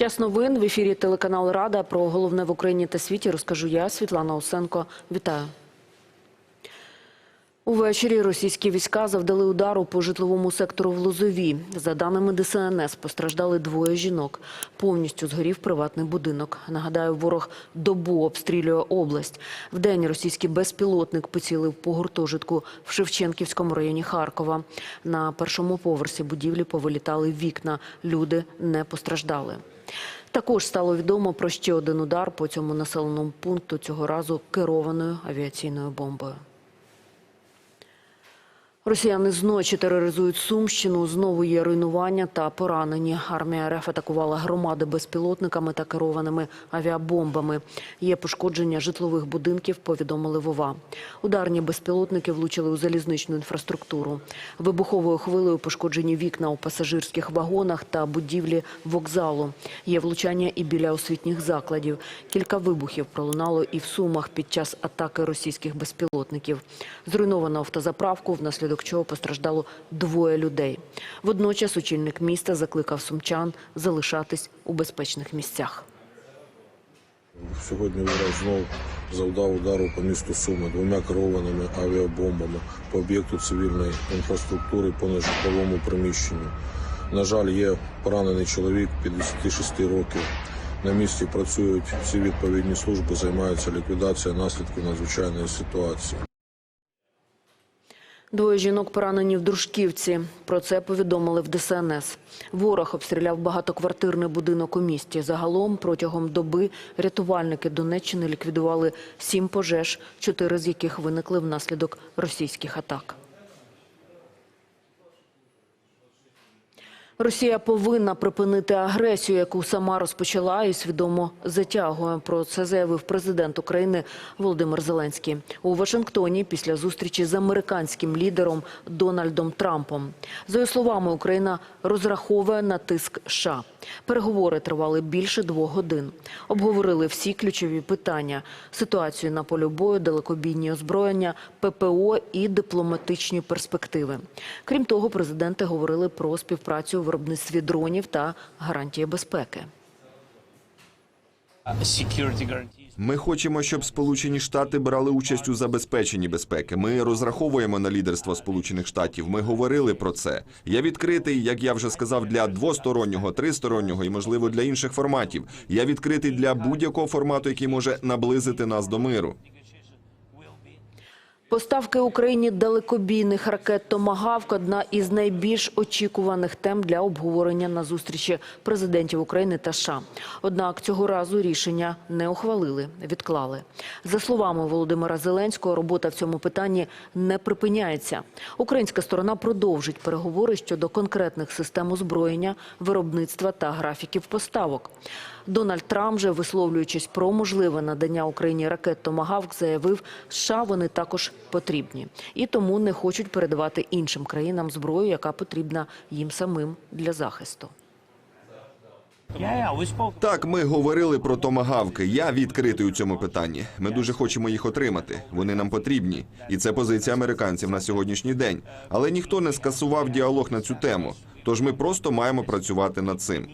Час новин в ефірі телеканал Рада про головне в Україні та світі розкажу я, Світлана Осенко. Вітаю. Увечері російські війська завдали удару по житловому сектору в Лозові. За даними ДСНС, постраждали двоє жінок. Повністю згорів приватний будинок. Нагадаю, ворог добу обстрілює область. Вдень російський безпілотник поцілив по гуртожитку в Шевченківському районі Харкова. На першому поверсі будівлі повилітали вікна. Люди не постраждали. Також стало відомо про ще один удар по цьому населеному пункту, цього разу керованою авіаційною бомбою. Росіяни зночі тероризують Сумщину. Знову є руйнування та поранені. Армія РФ атакувала громади безпілотниками та керованими авіабомбами. Є пошкодження житлових будинків, повідомили Вова. Ударні безпілотники влучили у залізничну інфраструктуру. Вибуховою хвилею пошкоджені вікна у пасажирських вагонах та будівлі вокзалу. Є влучання і біля освітніх закладів. Кілька вибухів пролунало і в Сумах під час атаки російських безпілотників. Зруйновано автозаправку, внаслідок чого постраждало двоє людей. Водночас очільник міста закликав сумчан залишатись у безпечних місцях. Сьогодні ворог знов завдав удару по місту Суми двома керованими авіабомбами по об'єкту цивільної інфраструктури по нежитловому приміщенню. На жаль, є поранений чоловік 56 років. На місці працюють всі відповідні служби, займаються ліквідацією наслідків надзвичайної ситуації. Двоє жінок поранені в Дружківці. Про це повідомили в ДСНС. Ворог обстріляв багатоквартирний будинок у місті. Загалом протягом доби рятувальники Донеччини ліквідували сім пожеж, чотири з яких виникли внаслідок російських атак. Росія повинна припинити агресію, яку сама розпочала і свідомо затягує. Про це заявив президент України Володимир Зеленський у Вашингтоні після зустрічі з американським лідером Дональдом Трампом. За його словами, Україна розраховує на тиск США. Переговори тривали більше двох годин. Обговорили всі ключові питання: ситуацію на полі бою, далекобійні озброєння, ППО і дипломатичні перспективи. Крім того, президенти говорили про співпрацю у виробництві дронів та гарантії безпеки. Ми хочемо, щоб Сполучені Штати брали участь у забезпеченні безпеки. Ми розраховуємо на лідерство Сполучених Штатів. Ми говорили про це. Я відкритий, як я вже сказав, для двостороннього, тристороннього і, можливо, для інших форматів. Я відкритий для будь-якого формату, який може наблизити нас до миру. Поставки Україні далекобійних ракет «Томагавк» – одна із найбільш очікуваних тем для обговорення на зустрічі президентів України та США. Однак цього разу рішення не ухвалили, відклали. За словами Володимира Зеленського, робота в цьому питанні не припиняється. Українська сторона продовжить переговори щодо конкретних систем озброєння, виробництва та графіків поставок. Дональд Трамп же, висловлюючись про можливе надання Україні ракет «Томагавк», заявив, США вони також потрібні. І тому не хочуть передавати іншим країнам зброю, яка потрібна їм самим для захисту. Так, ми говорили про томагавки. Я відкритий у цьому питанні. Ми дуже хочемо їх отримати. Вони нам потрібні, і це позиція американців на сьогоднішній день. Але ніхто не скасував діалог на цю тему. Тож ми просто маємо працювати над цим.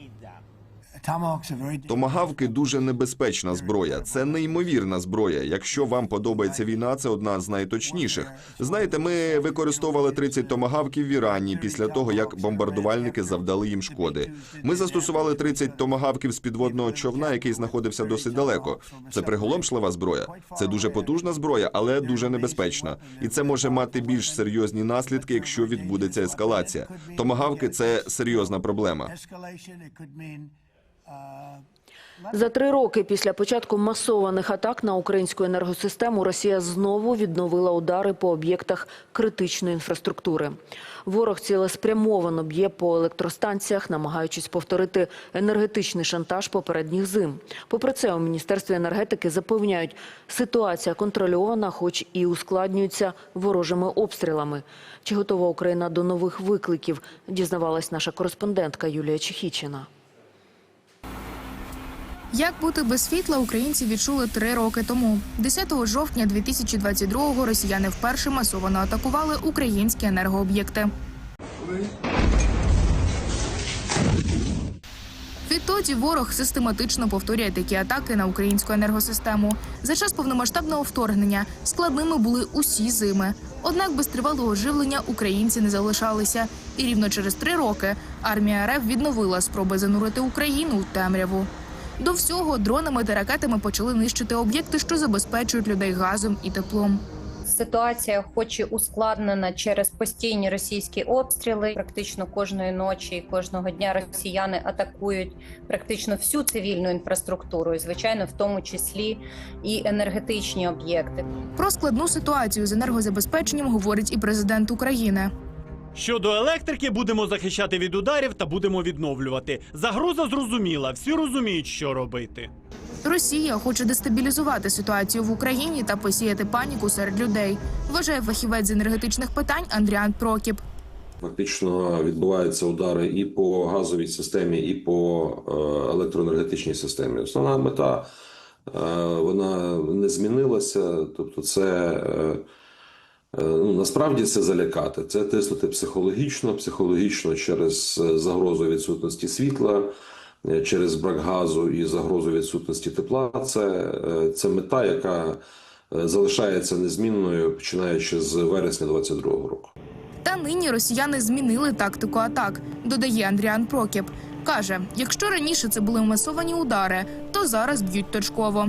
Томагавки дуже небезпечна зброя. Це неймовірна зброя. Якщо вам подобається війна, це одна з найточніших. Знаєте, ми використовували 30 томагавків в Ірані після того, як бомбардувальники завдали їм шкоди. Ми застосували 30 томагавків з підводного човна, який знаходився досить далеко. Це приголомшлива зброя. Це дуже потужна зброя, але дуже небезпечна. І це може мати більш серйозні наслідки, якщо відбудеться ескалація. Томагавки це серйозна проблема. За три роки після початку масованих атак на українську енергосистему Росія знову відновила удари по об'єктах критичної інфраструктури. Ворог цілеспрямовано б'є по електростанціях, намагаючись повторити енергетичний шантаж попередніх зим. Попри це, у міністерстві енергетики запевняють, ситуація контрольована, хоч і ускладнюється ворожими обстрілами. Чи готова Україна до нових викликів? Дізнавалась наша кореспондентка Юлія Чехічина. Як бути без світла, українці відчули три роки тому. 10 жовтня 2022-го росіяни вперше масово атакували українські енергооб'єкти. Відтоді ворог систематично повторює такі атаки на українську енергосистему. За час повномасштабного вторгнення складними були усі зими. Однак без тривалого живлення українці не залишалися. І рівно через три роки армія РФ відновила спроби занурити Україну у темряву. До всього дронами та ракетами почали нищити об'єкти, що забезпечують людей газом і теплом. Ситуація, хоч і ускладнена через постійні російські обстріли, практично кожної ночі і кожного дня росіяни атакують практично всю цивільну інфраструктуру, і звичайно, в тому числі і енергетичні об'єкти. Про складну ситуацію з енергозабезпеченням говорить і президент України. Щодо електрики, будемо захищати від ударів та будемо відновлювати. Загроза зрозуміла, всі розуміють, що робити. Росія хоче дестабілізувати ситуацію в Україні та посіяти паніку серед людей. Вважає фахівець з енергетичних питань Андріан Прокіп. Фактично відбуваються удари і по газовій системі, і по е, електроенергетичній системі. Основна мета е, вона не змінилася. Тобто, це е, ну, насправді це залякати, це тиснути психологічно, психологічно через е, загрозу відсутності світла, е, через брак газу і загрозу відсутності тепла. Це, е, це мета, яка е, залишається незмінною починаючи з вересня 2022 року. Та нині росіяни змінили тактику атак, додає Андріан Прокіп. Каже, якщо раніше це були масовані удари, то зараз б'ють точково.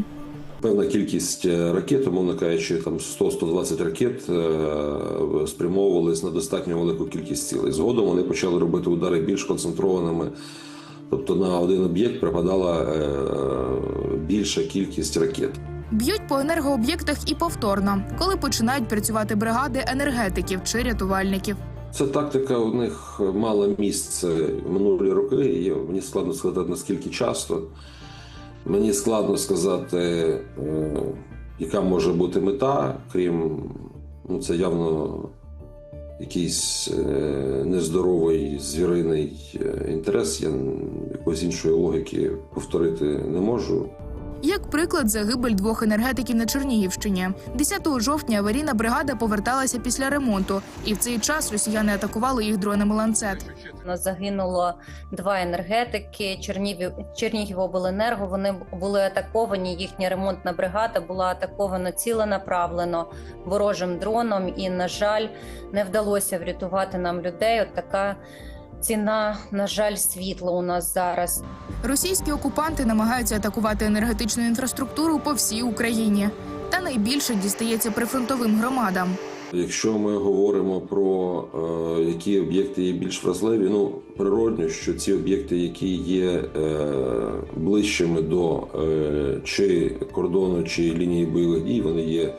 Певна кількість е, ракет, умовно кажучи, там 100-120 ракет е, спрямовувались на достатньо велику кількість цілей. Згодом вони почали робити удари більш концентрованими. Тобто на один об'єкт припадала е, більша кількість ракет. Б'ють по енергооб'єктах і повторно, коли починають працювати бригади енергетиків чи рятувальників. Ця тактика у них мала місце минулі роки. І мені складно сказати наскільки часто. Мені складно сказати, е, яка може бути мета, крім ну, це явно якийсь е, нездоровий звіриний е, інтерес. Я якоїсь іншої логіки повторити не можу. Як приклад, загибель двох енергетиків на Чернігівщині. 10 жовтня аварійна бригада поверталася після ремонту, і в цей час росіяни атакували їх дронами ланцет. У нас загинуло два енергетики. Чернігів Чернігівобленерго. Вони були атаковані. Їхня ремонтна бригада була атакована ціленаправлено ворожим дроном. І, на жаль, не вдалося врятувати нам людей. От така ціна, на жаль, світла у нас зараз. Російські окупанти намагаються атакувати енергетичну інфраструктуру по всій Україні. Та найбільше дістається прифронтовим громадам. Якщо ми говоримо про е, які об'єкти є більш вразливі, ну природньо, що ці об'єкти, які є е, ближчими до е, чи кордону, чи лінії бойових дій, вони є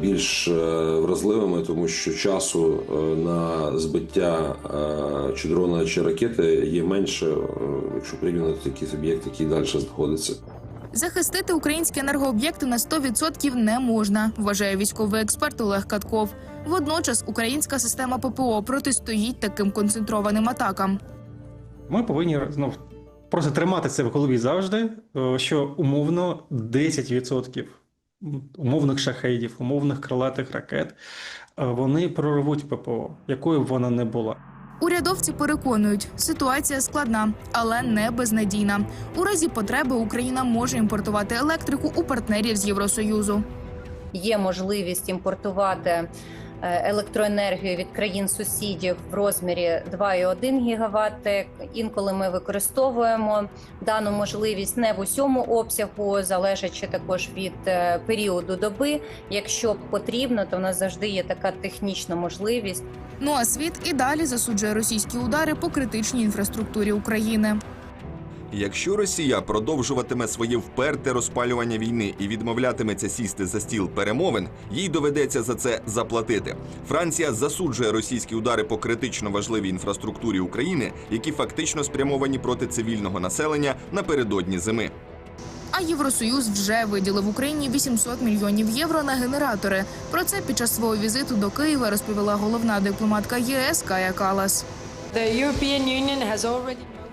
більш е, вразливими, тому що часу е, на збиття е, чи дрона, чи ракети є менше, е, якщо порівняти якийсь об'єкт, який далі знаходиться. Захистити українські енергооб'єкти на 100% не можна, вважає військовий експерт Олег Катков. Водночас українська система ППО протистоїть таким концентрованим атакам. Ми повинні знов просто тримати це в голові завжди, е, що умовно 10% умовних шахедів, умовних крилатих ракет е, вони прорвуть ППО, якою б вона не була. Урядовці переконують, ситуація складна, але не безнадійна. У разі потреби Україна може імпортувати електрику у партнерів з Євросоюзу. Є можливість імпортувати електроенергію від країн сусідів в розмірі 2,1 ГВт. Інколи ми використовуємо дану можливість не в усьому обсягу, залежачи також від е, періоду доби. Якщо потрібно, то в нас завжди є така технічна можливість. Ну а світ і далі засуджує російські удари по критичній інфраструктурі України. Якщо Росія продовжуватиме своє вперте розпалювання війни і відмовлятиметься сісти за стіл перемовин, їй доведеться за це заплатити. Франція засуджує російські удари по критично важливій інфраструктурі України, які фактично спрямовані проти цивільного населення напередодні зими. А Євросоюз вже виділив Україні 800 мільйонів євро на генератори. Про це під час свого візиту до Києва розповіла головна дипломатка ЄС Кая Калас.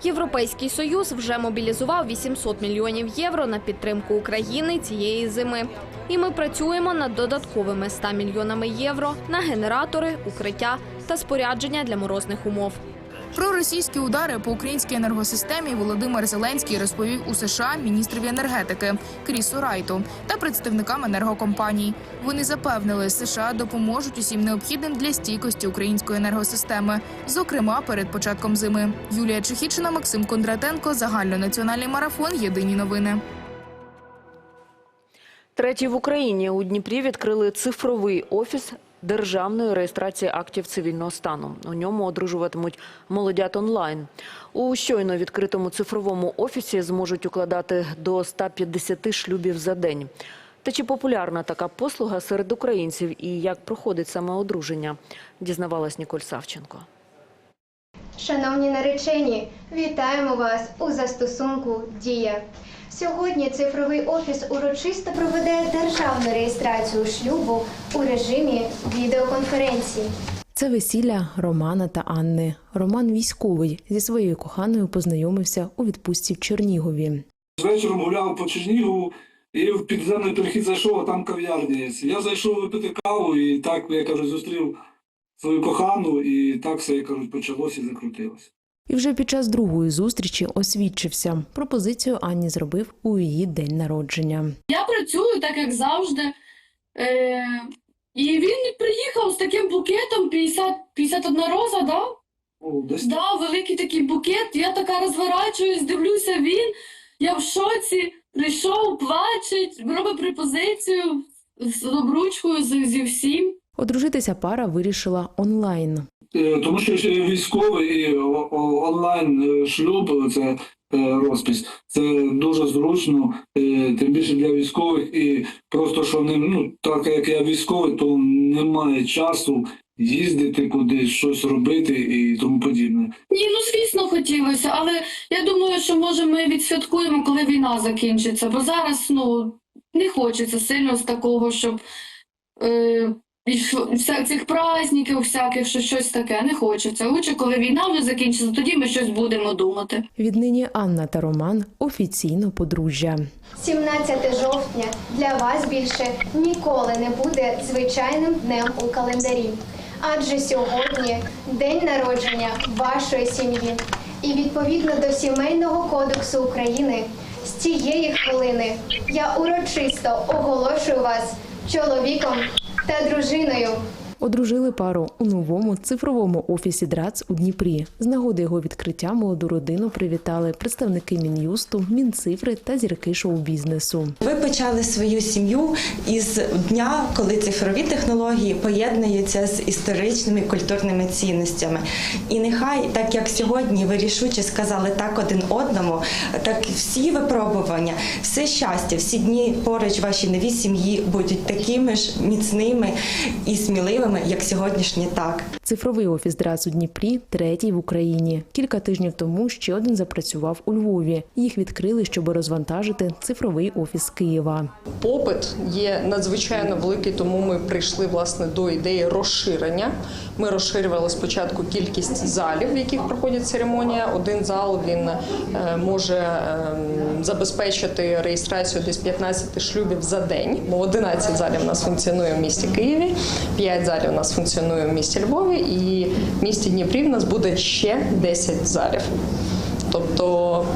Європейський союз вже мобілізував 800 мільйонів євро на підтримку України цієї зими. І ми працюємо над додатковими 100 мільйонами євро на генератори, укриття та спорядження для морозних умов. Про російські удари по українській енергосистемі Володимир Зеленський розповів у США міністрові енергетики Крісу Райту та представникам енергокомпаній. Вони запевнили, США допоможуть усім необхідним для стійкості української енергосистеми, зокрема перед початком зими. Юлія Чехічина, Максим Кондратенко, загальнонаціональний марафон. Єдині новини. Третій в Україні у Дніпрі відкрили цифровий офіс державної реєстрації актів цивільного стану. У ньому одружуватимуть молодят онлайн. У щойно відкритому цифровому офісі зможуть укладати до 150 шлюбів за день. Та чи популярна така послуга серед українців і як проходить саме одруження, дізнавалась Ніколь Савченко. Шановні наречені, вітаємо вас у застосунку Дія. Сьогодні цифровий офіс урочисто проведе державну реєстрацію шлюбу у режимі відеоконференції. Це весілля Романа та Анни. Роман військовий зі своєю коханою познайомився у відпустці в Чернігові. Вечором гуляв по Чернігову і в підземний перехід зайшов, а там кав'ярня є. Я зайшов випити каву і так, я кажу, зустрів свою кохану, і так все, я кажу, почалося і закрутилося. І вже під час другої зустрічі освідчився. Пропозицію Анні зробив у її день народження. Я працюю так, як завжди. Е, і він приїхав з таким букетом 50, 51 роза, да? О, десь Да, великий такий букет. Я така розворачуюсь, дивлюся він. Я в шоці. Прийшов, плачить, робить пропозицію з обручкою, з, зі всім. Одружитися пара вирішила онлайн. Е, Тому що військовий онлайн е, шлюб, це е, розпис, це дуже зручно, тим більше для військових, і просто що не ну так як я військовий, то немає часу їздити кудись, щось робити і тому подібне. Ні, ну звісно, хотілося, але я думаю, що може ми відсвяткуємо, коли війна закінчиться, бо зараз ну не хочеться сильно з такого, щоб вся- цих праздників всяких, що щось таке, не хочеться. Лучше, коли війна вже закінчиться, тоді ми щось будемо думати. Віднині Анна та Роман офіційно подружжя. 17 жовтня для вас більше ніколи не буде звичайним днем у календарі. Адже сьогодні день народження вашої сім'ї. І відповідно до Сімейного кодексу України з цієї хвилини я урочисто оголошую вас чоловіком та дружиною. Одружили пару у новому цифровому офісі ДРАЦ у Дніпрі. З нагоди його відкриття молоду родину привітали представники Мін'юсту, Мінцифри та зірки шоу-бізнесу. Ви почали свою сім'ю із дня, коли цифрові технології поєднуються з історичними культурними цінностями. І нехай, так як сьогодні ви рішуче сказали так один одному, так всі випробування, все щастя, всі дні поруч вашій новій сім'ї будуть такими ж міцними і сміливими, як сьогоднішні так. Цифровий офіс ДРАЦ у Дніпрі третій в Україні. Кілька тижнів тому ще один запрацював у Львові. Їх відкрили, щоб розвантажити цифровий офіс Києва. Попит є надзвичайно великий, тому ми прийшли власне до ідеї розширення. Ми розширювали спочатку кількість залів, в яких проходить церемонія. Один зал він е, може ем, забезпечити реєстрацію десь 15 шлюбів за день. Бо 11 залів у нас функціонує в місті Києві, 5 залів у нас функціонує в місті Львові, і в місті Дніпрі в нас буде ще 10 залів. Тобто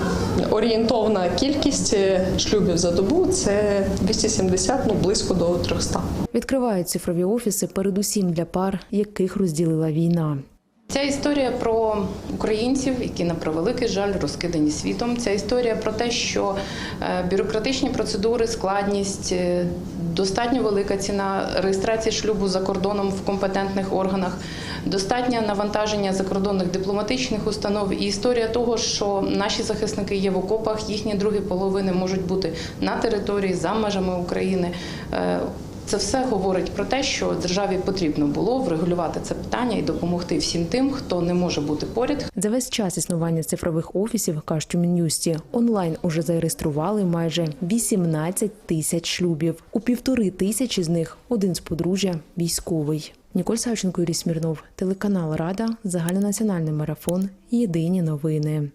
орієнтовна кількість е, шлюбів за добу це 270, ну близько до 300. Відкривають цифрові офіси передусім для пар, яких розділила війна. Ця історія про українців, які на превеликий жаль розкидані світом. Ця історія про те, що е, бюрократичні процедури, складність, е, достатньо велика ціна реєстрації шлюбу за кордоном в компетентних органах, достатнє навантаження закордонних дипломатичних установ і історія того, що наші захисники є в окопах, їхні другі половини можуть бути на території за межами України. Це все говорить про те, що державі потрібно було врегулювати це питання і допомогти всім тим, хто не може бути поряд, За весь час існування цифрових офісів, кажуть у Мін'юсті, онлайн уже зареєстрували майже 18 тисяч шлюбів. У півтори тисячі з них один з подружжя військовий. Ніколь Савченко, Юрій Смірнов, телеканал Рада, загальнонаціональний марафон. Єдині новини.